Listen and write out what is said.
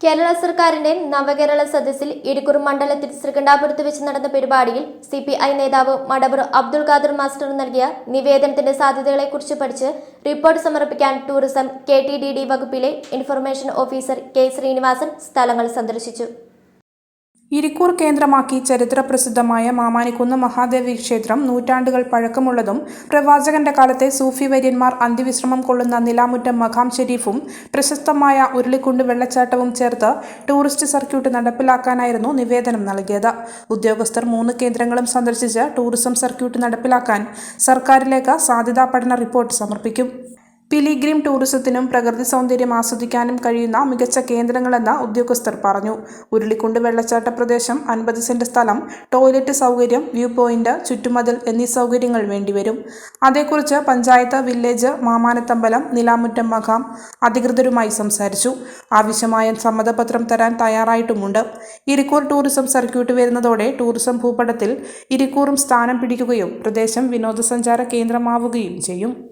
കേരള സർക്കാരിന്റെ നവകേരള സദസ്സിൽ ഇടുക്കൂർ മണ്ഡലത്തിൽ ശ്രീകണ്ഠാപുരത്ത് വെച്ച് നടന്ന പരിപാടിയിൽ സി പി ഐ നേതാവ് മടവൂർ അബ്ദുൾ ഖാദർ മാസ്റ്റർ നൽകിയ നിവേദനത്തിന്റെ സാധ്യതകളെക്കുറിച്ച് പഠിച്ച് റിപ്പോർട്ട് സമർപ്പിക്കാൻ tourism K T D D വകുപ്പിലെ ഇൻഫർമേഷൻ ഓഫീസർ കെ ശ്രീനിവാസൻ സ്ഥലങ്ങൾ സന്ദർശിച്ചു. ഇരിക്കൂർ കേന്ദ്രമാക്കി ചരിത്രപ്രസിദ്ധമായ മാമാനിക്കുന്ന് മഹാദേവി ക്ഷേത്രം നൂറ്റാണ്ടുകൾ പഴക്കമുള്ളതും പ്രവാചകന്റെ കാലത്തെ സൂഫി വര്യന്മാർ അന്ത്യവിശ്രമം കൊള്ളുന്ന നിലാമുറ്റം മഖാം ഷെരീഫും പ്രശസ്തമായ ഉരുളിക്കുണ്ട് വെള്ളച്ചാട്ടവും ചേർത്ത് ടൂറിസ്റ്റ് സർക്യൂട്ട് നടപ്പിലാക്കാനായിരുന്നു നിവേദനം നൽകിയത്. ഉദ്യോഗസ്ഥർ മൂന്ന് കേന്ദ്രങ്ങളും സന്ദർശിച്ച് ടൂറിസം സർക്യൂട്ട് നടപ്പിലാക്കാൻ സർക്കാരിലേക്ക് സാധ്യതാ പഠന റിപ്പോർട്ട് സമർപ്പിക്കും. പിലിഗ്രിം ടൂറിസത്തിനും പ്രകൃതി സൗന്ദര്യം ആസ്വദിക്കാനും കഴിയുന്ന മികച്ച കേന്ദ്രങ്ങളെന്ന് ഉദ്യോഗസ്ഥർ പറഞ്ഞു. ഉരുളിക്കുണ്ട് വെള്ളച്ചാട്ട പ്രദേശം അൻപത് സെന്റ് സ്ഥലം ടോയ്ലറ്റ് സൗകര്യം വ്യൂ പോയിന്റ് ചുറ്റുമതിൽ എന്നീ സൗകര്യങ്ങൾ വേണ്ടിവരും. അതേക്കുറിച്ച് പഞ്ചായത്ത് വില്ലേജ് മാമാനത്തമ്പലം നിലാമുറ്റം മഖാം അധികൃതരുമായി സംസാരിച്ചു. ആവശ്യമായ സമ്മതപത്രം തരാൻ തയ്യാറായിട്ടുമുണ്ട്. ഇരിക്കൂർ ടൂറിസം സർക്യൂട്ട് വരുന്നതോടെ ടൂറിസം ഭൂപടത്തിൽ ഇരിക്കൂറും സ്ഥാനം പിടിക്കുകയും പ്രദേശം വിനോദസഞ്ചാര കേന്ദ്രമാവുകയും ചെയ്യും.